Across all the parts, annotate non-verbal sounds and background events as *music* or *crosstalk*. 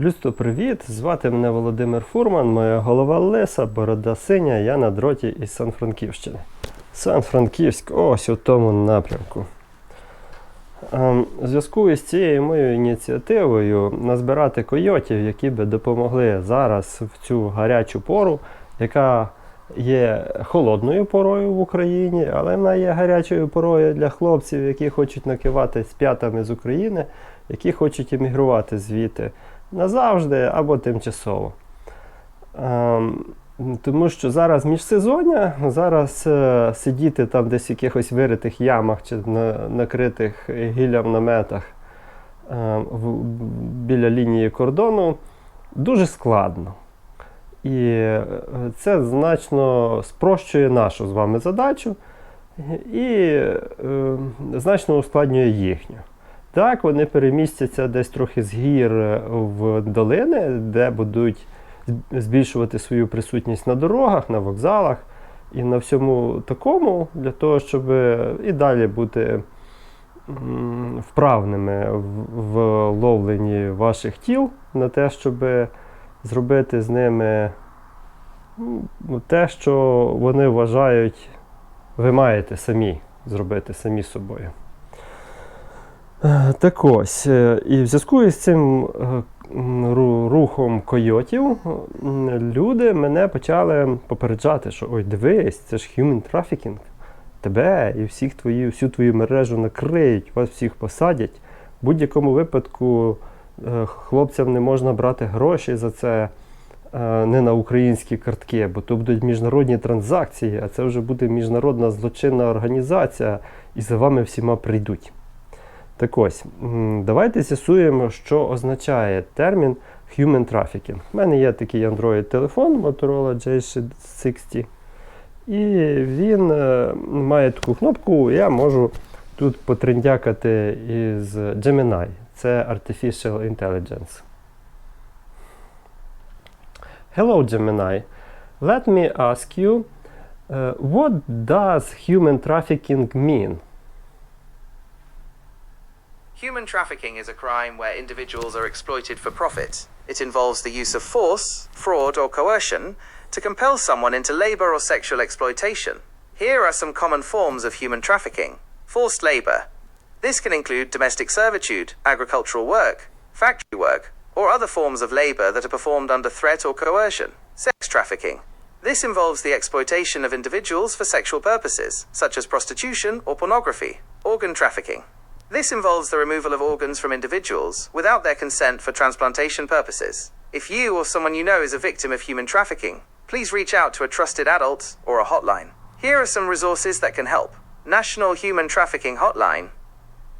Людство, привіт! Звати мене Володимир Фурман, моя голова лиса, борода синя, я на дроті із Сан-Франківщини. Сан-Франківськ, ось у тому напрямку. Ем, В зв'язку із цією моєю ініціативою назбирати койотів, які би допомогли зараз в цю гарячу пору, яка є холодною порою в Україні, але вона є гарячою порою для хлопців, які хочуть накивати з п'ятами з України, які хочуть емігрувати звідти назавжди або тимчасово. Ем, тому що зараз міжсезоння, зараз е, сидіти там десь в якихось виритих ямах чи на, накритих гіллям наметах е, в, біля лінії кордону дуже складно. І е, це значно спрощує нашу з вами задачу і е, значно ускладнює їхню. Так, вони перемістяться десь трохи з гір е, в долини, де будуть збільшувати свою присутність на дорогах, на вокзалах і на всьому такому, для того, щоб і далі бути вправними в ловленні ваших тіл на те, щоб зробити з ними те, що вони вважають, ви маєте самі зробити самі собою. Е, Так ось, е, і в зв'язку із цим е, рухом койотів люди мене почали попереджати, що ой, дивись, це ж human trafficking. Тебе і всіх твої, всю твою мережу накриють, вас всіх посадять. В будь-якому випадку хлопцям не можна брати гроші за це не на українські картки, бо то будуть міжнародні транзакції, а це вже буде міжнародна злочинна організація, і за вами всіма прийдуть. Так ось, давайте з'ясуємо, що означає термін human trafficking. У мене є такий Android-телефон Motorola J60. І він е, має таку кнопку, я можу тут потриндякати із Gemini. Це Artificial Intelligence. Hello, Gemini. Let me ask you, uh, what does human trafficking mean? Human trafficking is a crime where individuals are exploited for profit. It involves the use of force, fraud, or coercion to compel someone into labor or sexual exploitation. Here are some common forms of human trafficking forced labor. This can include domestic servitude, agricultural work, factory work, or other forms of labor that are performed under threat or coercion. Sex trafficking. This involves the exploitation of individuals for sexual purposes, such as prostitution or pornography. Organ trafficking. This involves the removal of organs from individuals without their consent for transplantation purposes. If you or someone you know is a victim of human trafficking, please reach out to a trusted adult or a hotline. Here are some resources that can help National Human Trafficking Hotline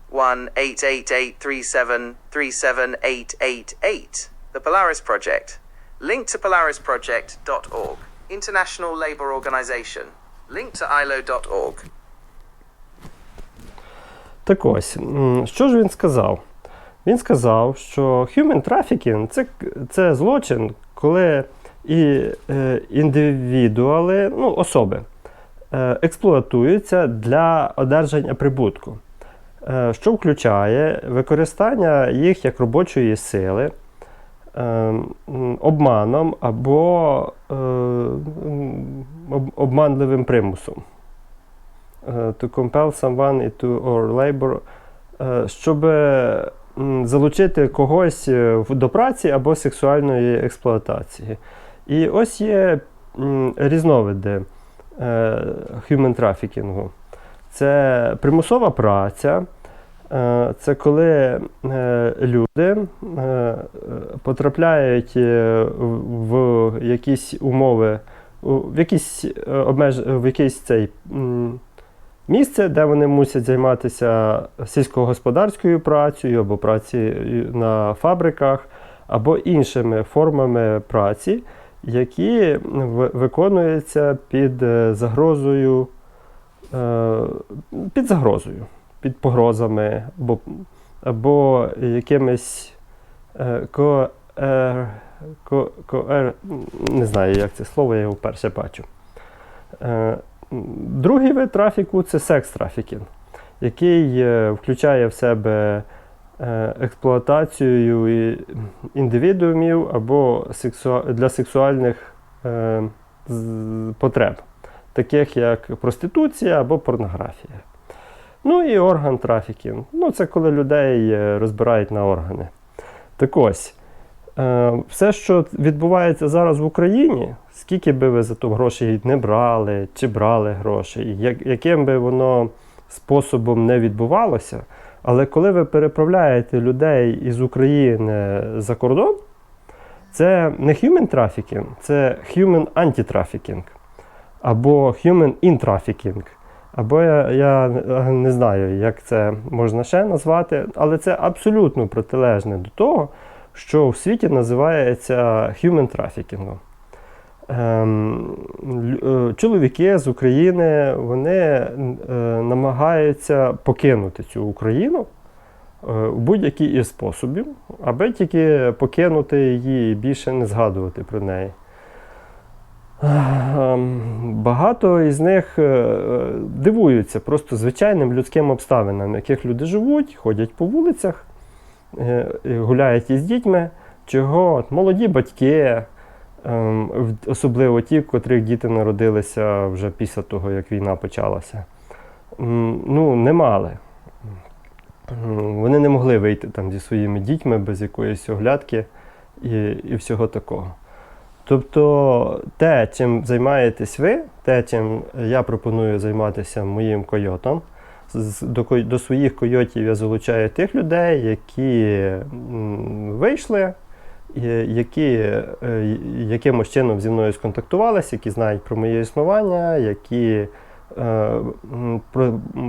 1 888 37888. The Polaris Project. Link to polarisproject.org. International Labour Organization. Link to ilo.org. Так ось, що ж він сказав? Він сказав, що human trafficking це, це злочин, коли і е, індивідуали, ну, особи, е, експлуатуються для одержання прибутку, е, що включає використання їх як робочої сили, е, обманом або е, обманливим примусом. Е, to compel someone into or labor, е, щоб залучити когось е, до праці або сексуальної експлуатації. І ось є різновиди human trafficking. Це примусова праця, це коли люди потрапляють в якісь умови, в якісь е, обмеж... в якийсь цей. Місце, де вони мусять займатися сільськогосподарською працею або працею на фабриках, або іншими формами праці, які виконуються під е, загрозою, е, під загрозою, під погрозами, або, або якимись е, ко, е, ко, коер- не знаю, як це слово, я його вперше бачу. Другий вид трафіку це секс-трафікінг, який е, включає в себе е, експлуатацією і- індивідуумів або для сексуальних е, потреб, таких як проституція або порнографія. Ну і орган трафікінг. Ну, це коли людей розбирають на органи. Так ось, все, що відбувається зараз в Україні, скільки би ви за то грошей не брали, чи брали гроші, яким би воно способом не відбувалося, але коли ви переправляєте людей із України за кордон, це не human trafficking, це human anti-trafficking або human in trafficking. Або я, я не знаю, як це можна ще назвати, але це абсолютно протилежне до того, що в світі називається human trafficking. Ем, е, чоловіки з України вони е, намагаються покинути цю Україну е, в будь-який із способів, аби тільки покинути її і більше не згадувати про неї. Ем, Багато із них дивуються просто звичайним людським обставинам, в яких люди живуть, ходять по вулицях, гуляють із дітьми, чого молоді батьки, ем, особливо ті, котрих діти народилися вже після того, як війна почалася, ну, не мали. Вони не могли вийти там зі своїми дітьми без якоїсь оглядки і, і всього такого. Тобто те, чим займаєтесь ви, те, чим я пропоную займатися моїм койотом, до, до своїх койотів я залучаю тих людей, які вийшли, які е, якимось чином зі мною сконтактувалися, які знають про моє існування, які е,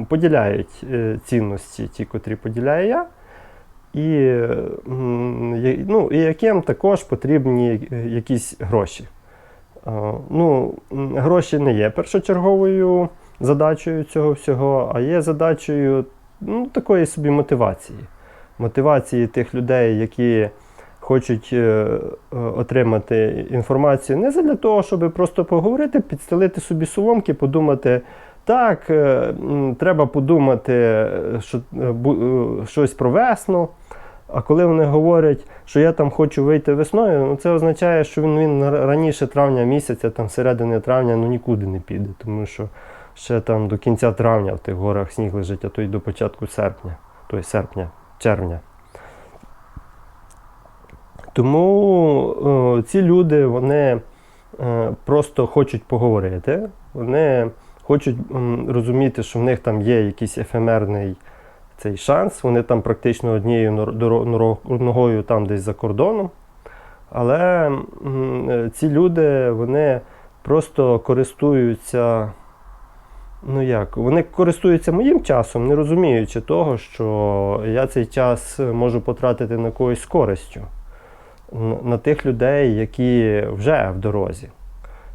поділяють е, цінності, ті, котрі поділяю я. І, ну, і яким також потрібні якісь гроші. Ну, гроші не є першочерговою задачею цього всього, а є задачею ну, такої собі мотивації. Мотивації тих людей, які хочуть е, е, отримати інформацію не для того, щоб просто поговорити, підстелити собі соломки, подумати. Так, е, треба подумати що, щось про весну. А коли вони говорять, що я там хочу вийти весною, ну це означає, що він, він раніше травня місяця, там середини травня, ну нікуди не піде, тому що ще там до кінця травня в тих горах сніг лежить, а то й до початку серпня, той серпня, червня. Тому е, ці люди вони е, просто хочуть поговорити, вони хочуть розуміти, що в них там є якийсь ефемерний цей шанс. Вони там практично однією ногою там десь за кордоном. Але е, ці люди вони просто користуються. Ну як, вони користуються моїм часом, не розуміючи того, що я цей час можу потратити на когось користю, на тих людей, які вже в дорозі.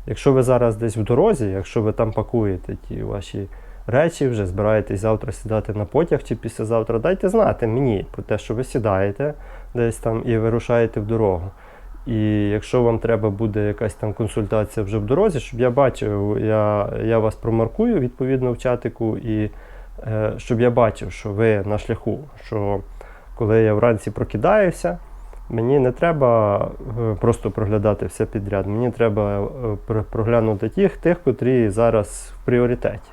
Якщо ви зараз десь в дорозі, якщо ви там пакуєте ті ваші речі, вже збираєтесь завтра сідати на потяг чи післязавтра, дайте знати мені про те, що ви сідаєте десь там і вирушаєте в дорогу. І якщо вам треба буде якась там консультація вже в дорозі, щоб я бачив, я, я вас промаркую відповідно в чатику, і е, щоб я бачив, що ви на шляху, що коли я вранці прокидаюся, мені не треба е, просто проглядати все підряд. Мені треба е, проглянути тих, тих, котрі зараз в пріоритеті.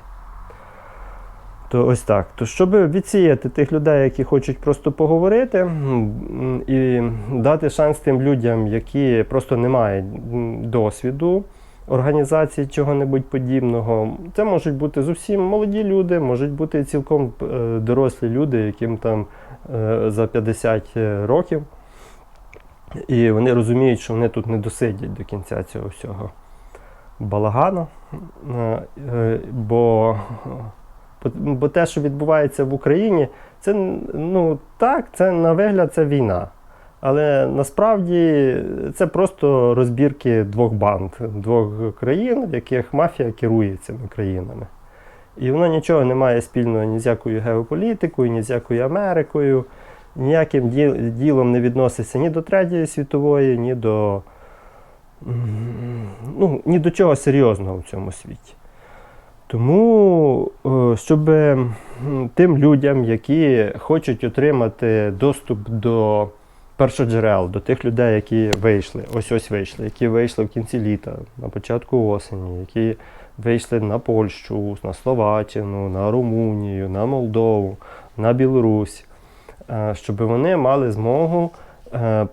То ось так. То щоб відсіяти тих людей, які хочуть просто поговорити, і дати шанс тим людям, які просто не мають досвіду організації чого-небудь подібного. Це можуть бути зовсім молоді люди, можуть бути цілком е, дорослі люди, яким там е, за 50 років. І вони розуміють, що вони тут не досидять до кінця цього всього балагану. Е, е, Бо Бо, те, що відбувається в Україні, це ну так, це на вигляд це війна. Але насправді це просто розбірки двох банд, двох країн, в яких мафія керує цими країнами. І воно нічого не має спільного ні з якою геополітикою, ні з якою Америкою, ніяким ділом не відноситься ні до Третьої світової, ні до, ну, ні до чого серйозного в цьому світі. Тому, е, щоб тим людям, які хочуть отримати доступ до першоджерел, до тих людей, які вийшли, ось ось вийшли, які вийшли в кінці літа, на початку осені, які вийшли на Польщу, на Словаччину, на Румунію, на Молдову, на Білорусь, е, щоб вони мали змогу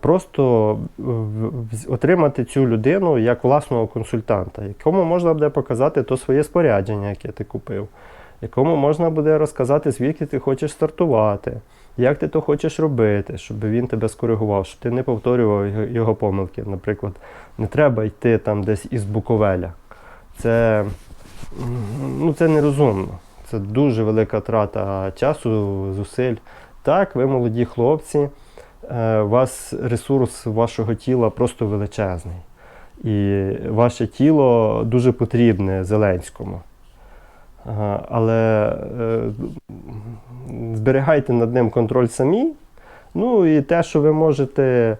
просто в- в- отримати цю людину як власного консультанта, якому можна буде показати то своє спорядження, яке ти купив, якому можна буде розказати, звідки ти хочеш стартувати, як ти то хочеш робити, щоб він тебе скоригував, щоб ти не повторював його- помилки. Наприклад, не треба йти там десь із Буковеля. Це, ну, це нерозумно. Це дуже велика трата часу, зусиль. Так, ви молоді хлопці, е, у вас ресурс вашого тіла просто величезний. І ваше тіло дуже потрібне Зеленському. Але е, зберігайте над ним контроль самі. Ну і те, що ви можете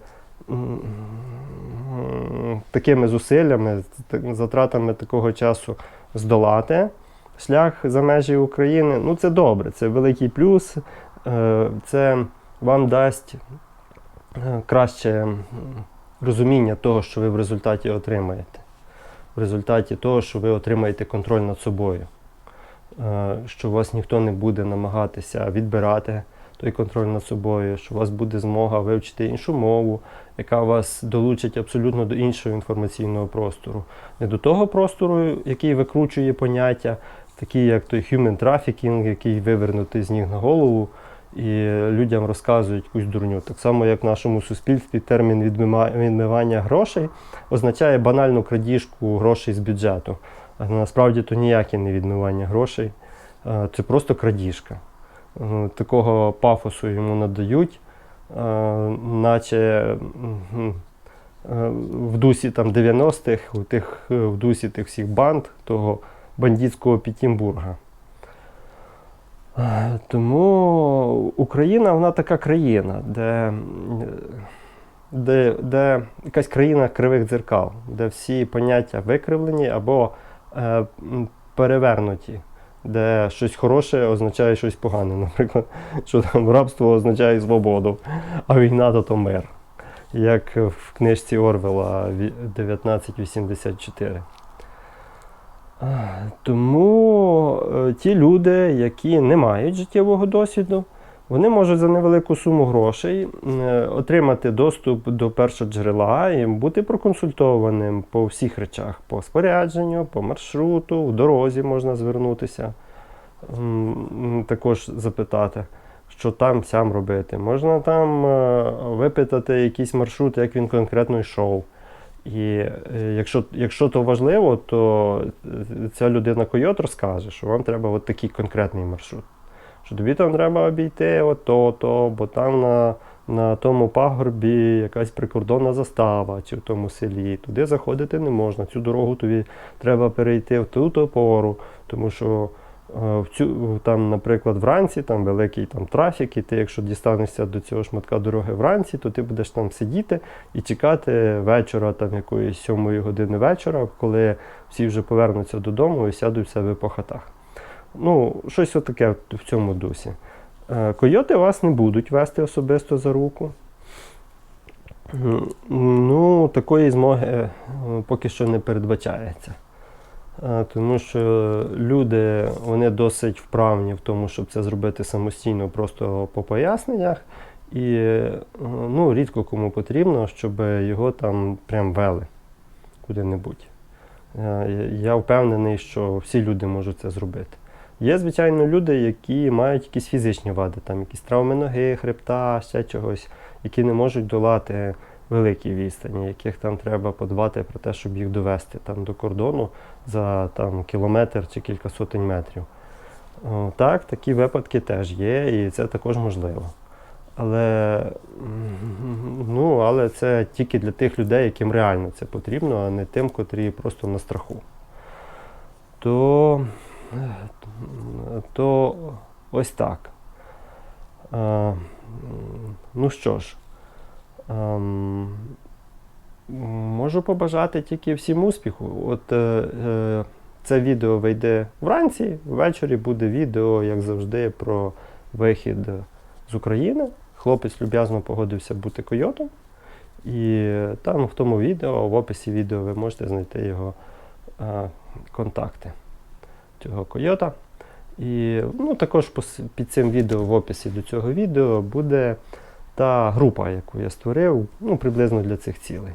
такими зусиллями, затратами такого часу здолати шлях за межі України, ну це добре, це великий плюс. Е, Це вам дасть е, краще розуміння того, що ви в результаті отримаєте. В результаті того, що ви отримаєте контроль над собою. Е, Що вас ніхто не буде намагатися відбирати той контроль над собою, що у вас буде змога вивчити іншу мову, яка вас долучить абсолютно до іншого інформаційного простору. Не до того простору, який викручує поняття, такі як той human trafficking, який вивернутий з ніг на голову, і людям розказують якусь дурню. Так само, як в нашому суспільстві термін відмивання грошей означає банальну крадіжку грошей з бюджету. А насправді то ніяке не відмивання грошей, це просто крадіжка. Е, Такого пафосу йому надають, наче в дусі там 90-х, у тих, е, в дусі тих всіх банд, того бандитського Пітімбурга. Тому Україна вона така країна, де, де, де якась країна кривих дзеркал, де всі поняття викривлені або е, перевернуті, де щось хороше означає щось погане. Наприклад, *laughs* що там рабство означає свободу, а війна то, то мир. Як в книжці Орвела 1984. Тому е, ті люди, які не мають життєвого досвіду, вони можуть за невелику суму грошей е, отримати доступ до першого джерела і бути проконсультованим по всіх речах: по спорядженню, по маршруту, в дорозі можна звернутися, також запитати, що там сям робити. Можна там е, випитати якийсь маршрут, як він конкретно йшов. І е, якщо, якщо то важливо, то ця людина койот розкаже, що вам треба от такий конкретний маршрут. Що тобі там треба обійти ото, то, бо там на, на тому пагорбі якась прикордонна застава чи в тому селі. Туди заходити не можна. Цю дорогу тобі треба перейти в ту то пору, тому що в цю, там, наприклад, вранці там великий там, трафік, і ти, якщо дістанешся до цього шматка дороги вранці, то ти будеш там сидіти і чекати вечора, там якоїсь сьомої години вечора, коли всі вже повернуться додому і сядуть в себе по хатах. Ну, щось отаке в цьому дусі. Е, Койоти вас не будуть вести особисто за руку. Ну, такої змоги е, поки що не передбачається. Тому що люди вони досить вправні в тому, щоб це зробити самостійно, просто по поясненнях. І е, ну, рідко кому потрібно, щоб його там прям вели куди-небудь. Е, Я впевнений, що всі люди можуть це зробити. Є, звичайно, люди, які мають якісь фізичні вади, там якісь травми ноги, хребта, ще чогось, які не можуть долати великі відстані, яких там треба подбати про те, щоб їх довести там, до кордону за там, кілометр чи кілька сотень метрів. Так, такі випадки теж є, і це також можливо. Але, ну, але це тільки для тих людей, яким реально це потрібно, а не тим, котрі просто на страху. То, то ось так. А, ну що ж, можу побажати тільки всім успіху. От е, е, це відео вийде вранці, ввечері буде відео, як завжди, про вихід з України. Хлопець люб'язно погодився бути койотом. І там в тому відео, в описі відео, ви можете знайти його е, контакти цього койота. І ну, також під цим відео, в описі до цього відео, буде та група, яку я створив, ну, приблизно для цих цілей.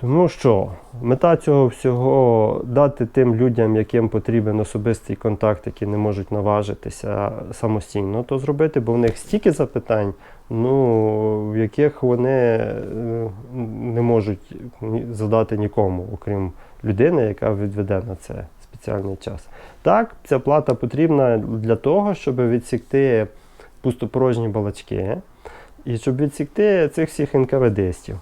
Тому що мета цього всього дати тим людям, яким потрібен особистий контакт, які не можуть наважитися самостійно то зробити, бо в них стільки запитань, ну, в яких вони е, не можуть задати нікому, окрім людини, яка відведе на це спеціальний час. Так, ця плата потрібна для того, щоб відсікти пустопорожні балачки і щоб відсікти цих всіх НКВДстів.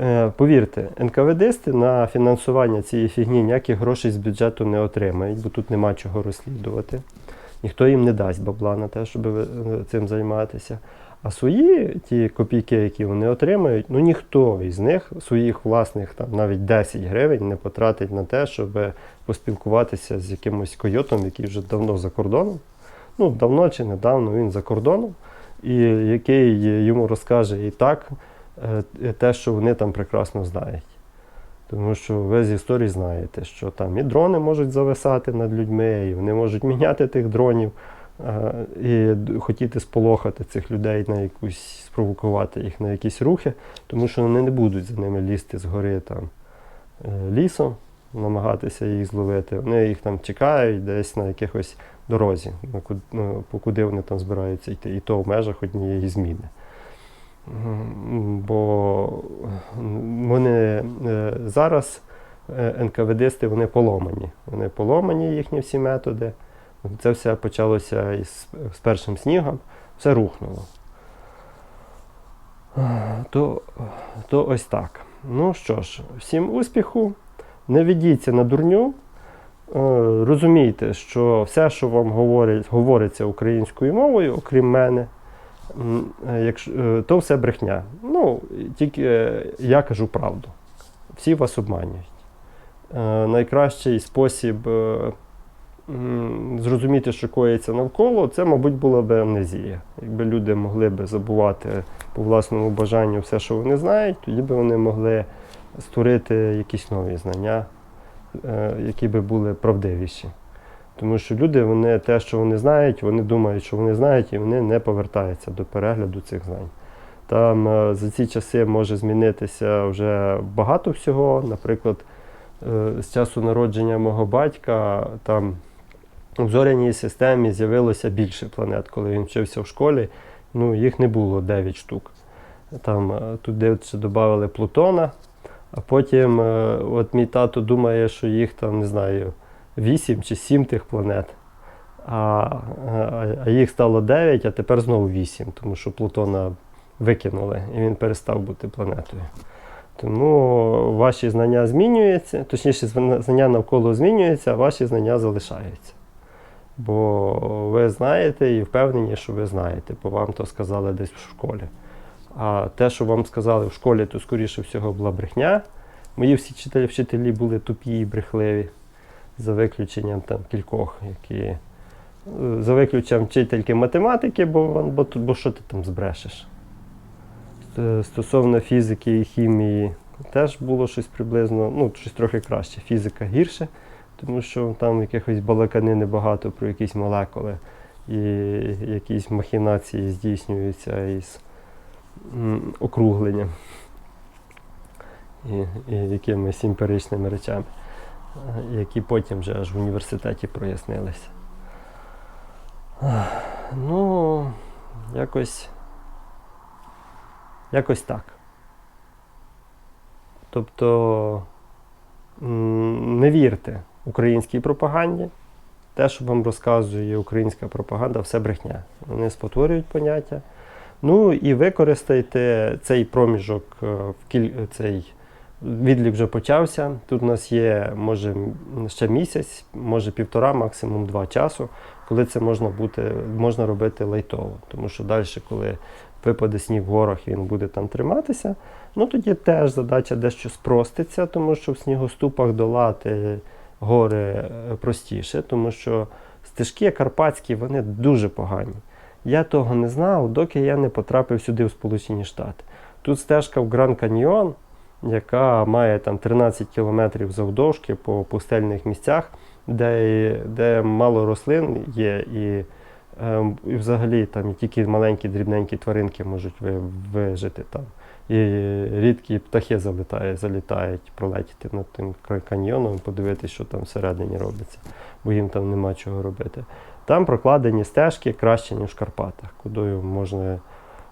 Е, Повірте, НКВДсти на фінансування цієї фігні ніяких грошей з бюджету не отримають, бо тут нема чого розслідувати. Ніхто їм не дасть бабла на те, щоб е, цим займатися. А свої ті копійки, які вони отримають, ну ніхто із них своїх власних там навіть 10 гривень не потратить на те, щоб поспілкуватися з якимось койотом, який вже давно за кордоном. Ну, давно чи недавно він за кордоном, і який йому розкаже і так е, те, що вони там прекрасно знають. Тому що ви з історії знаєте, що там і дрони можуть зависати над людьми, і вони можуть міняти тих дронів е, і хотіти сполохати цих людей на якусь, спровокувати їх на якісь рухи, тому що вони не будуть за ними лізти згори там е, лісом, намагатися їх зловити. Вони їх там чекають десь на якихось дорозі, ну, по куди вони там збираються йти, і то в межах однієї зміни. Бо вони е, зараз е, НКВДсти вони поломані. Вони поломані, їхні всі методи. Це все почалося із, з першим снігом, все рухнуло. То, то ось так. Ну що ж, всім успіху, не ведіться на дурню. Е, Розумійте, що все, що вам говорять, говориться українською мовою, окрім мене, е, е, то все брехня. Ну, тільки я кажу правду. Всі вас обманюють. Найкращий спосіб зрозуміти, що коїться навколо, це, мабуть, була б амнезія. Якби люди могли б забувати по власному бажанню все, що вони знають, тоді б вони могли створити якісь нові знання, які би були правдивіші. Тому що люди, вони те, що вони знають, вони думають, що вони знають, і вони не повертаються до перегляду цих знань. Там е, за ці часи може змінитися вже багато всього. Наприклад, е, з часу народження мого батька там в зоряній системі з'явилося більше планет, коли він вчився в школі. Ну, їх не було 9 штук. Там е, туди ще додали Плутона, а потім е, от мій тато думає, що їх там, не знаю, 8 чи 7 тих планет. А, а, а їх стало 9, а тепер знову 8, тому що Плутона викинули і він перестав бути планетою. Тому ваші знання змінюються, точніше, знання навколо змінюються, а ваші знання залишаються. Бо ви знаєте і впевнені, що ви знаєте, бо вам то сказали десь в школі. А те, що вам сказали в школі, то скоріше всього була брехня. Мої всі вчителі, вчителі були тупі і брехливі, за виключенням там кількох, які. е, За виключенням вчительки математики, бо, бо, бо що ти там збрешеш? Стосовно фізики і хімії теж було щось приблизно, ну, щось трохи краще. Фізика гірше, тому що там якихось балаканини багато про якісь молекули і якісь махінації здійснюються із округленням і, і якимись емпіричними речами, які потім вже аж в університеті прояснилися. Ну, якось. Якось так. Тобто не вірте українській пропаганді. Те, що вам розказує українська пропаганда, все брехня. Вони спотворюють поняття. Ну і використайте цей проміжок, е, в кіль... цей відлік вже почався. Тут у нас є, може, ще місяць, може півтора, максимум два часу, коли це можна, бути, можна робити лайтово. Тому що далі, коли випаде сніг в горах він буде там триматися, ну тоді теж задача дещо спроститься, тому що в снігоступах долати гори е, простіше, тому що стежки карпатські вони дуже погані. Я того не знав, доки я не потрапив сюди в Сполучені Штати. Тут стежка в Гран Каньйон, яка має там 13 кілометрів завдовжки по пустельних місцях, де, де мало рослин є, і, ем, і взагалі там тільки маленькі дрібненькі тваринки можуть ви- вижити там. І рідкі птахи залітають, залітають пролетіти над тим каньйоном, подивитися, що там всередині робиться, бо їм там нема чого робити. Там прокладені стежки краще, ніж в Карпатах, кудою можна.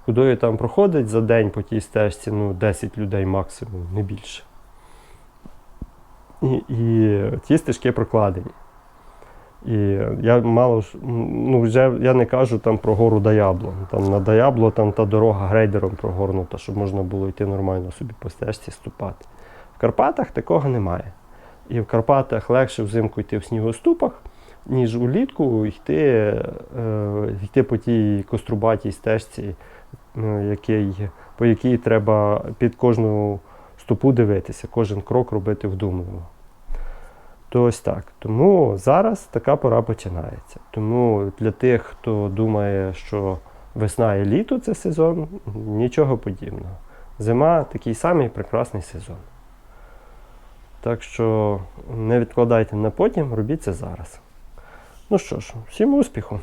Кудою там проходить за день по тій стежці ну, 10 людей максимум, не більше. І, і ті стежки прокладені. І я мало ж, ну вже я не кажу там про гору Даябло. Там на Даябло там та дорога грейдером прогорнута, щоб можна було йти нормально собі по стежці ступати. В Карпатах такого немає. І в Карпатах легше взимку йти в снігоступах, ніж улітку йти, е, йти по тій кострубатій стежці, е, який, по якій треба під кожну стопу дивитися, кожен крок робити вдумливо. То ось так. Тому зараз така пора починається. Тому для тих, хто думає, що весна і літо це сезон, нічого подібного. Зима такий самий прекрасний сезон. Так що не відкладайте на потім, робіть це зараз. Ну що ж, всім успіху!